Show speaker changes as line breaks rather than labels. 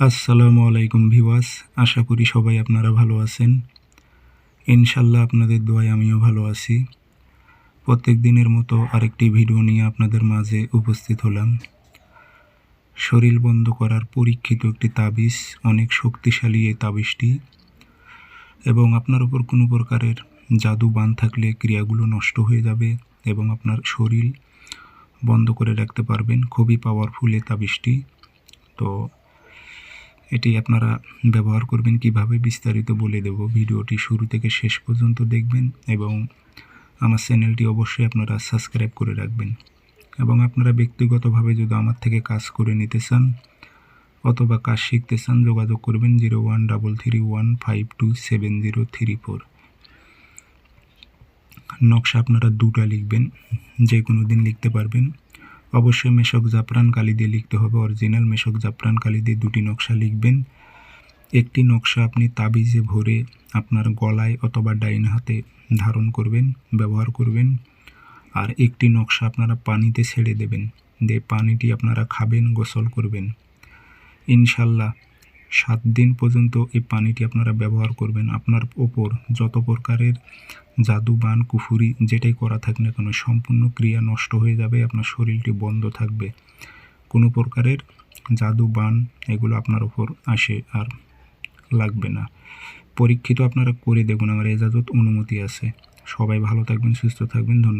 আসসালামু আলাইকুম ভিওয়াস আশা করি সবাই আপনারা ভালো আছেন। ইনশাল্লাহ আপনাদের দোয়ায় আমিও ভালো আছি। প্রত্যেক দিনের মতো আরেকটি ভিডিও নিয়ে আপনাদের মাঝে উপস্থিত হলাম। শরীর বন্ধ করার পরীক্ষিত একটি তাবিজ, অনেক শক্তিশালী এই তাবিজটি, এবং আপনার উপর কোনো প্রকারের জাদু বান থাকলে ক্রিয়াগুলো নষ্ট হয়ে যাবে এবং আপনার শরীর বন্ধ করে রাখতে পারবেন। খুবই পাওয়ারফুল এই তাবিজটি। তো এটি আপনারা ব্যবহার করবেন, কীভাবে বিস্তারিত বলে দেব ভিডিওটি শুরু থেকে শেষ পর্যন্ত দেখবেন এবং আমার চ্যানেলটি অবশ্যই আপনারা সাবস্ক্রাইব করে রাখবেন। এবং আপনারা ব্যক্তিগতভাবে যদি আমার থেকে কাজ করে নিতে চান অথবা কাজ শিখতে চান, যোগাযোগ করবেন zero one double three one five two seven zero three four. নকশা আপনারা দুটা লিখবেন যে কোনো দিন লিখতে পারবেন। অবশ্যই মেশক জাফরান কালি দিয়ে লিখতে হবে, অরিজিনাল মেশক জাফরান কালি দিয়ে দুটি নকশা লিখবেন। একটি নকশা আপনি তাবিজে ভরে আপনার গলায় অথবা ডাইন হাতে ধারণ করবেন, ব্যবহার করবেন। আর একটি নকশা আপনারা পানিতে ছেড়ে দেবেন, দিয়ে পানিটি আপনারা খাবেন, গোসল করবেন। ইনশাল্লাহ সাত দিন পর্যন্ত এই পানিটি আপনারা ব্যবহার করবেন। আপনার ওপর যত প্রকারের জাদু, বান, কুফুরি যেটাই করা থাক না কেন, সম্পূর্ণ ক্রিয়া নষ্ট হয়ে যাবে, আপনার শরীরটি বন্ধ থাকবে। কোনো প্রকারের জাদু, বান এগুলো আপনার ওপর আসে আর লাগবে না। পরীক্ষিত আপনারা করে দেখুন, আমার এজাজত অনুমতি আছে। সবাই ভালো থাকবেন, সুস্থ থাকবেন, ধন্যবাদ।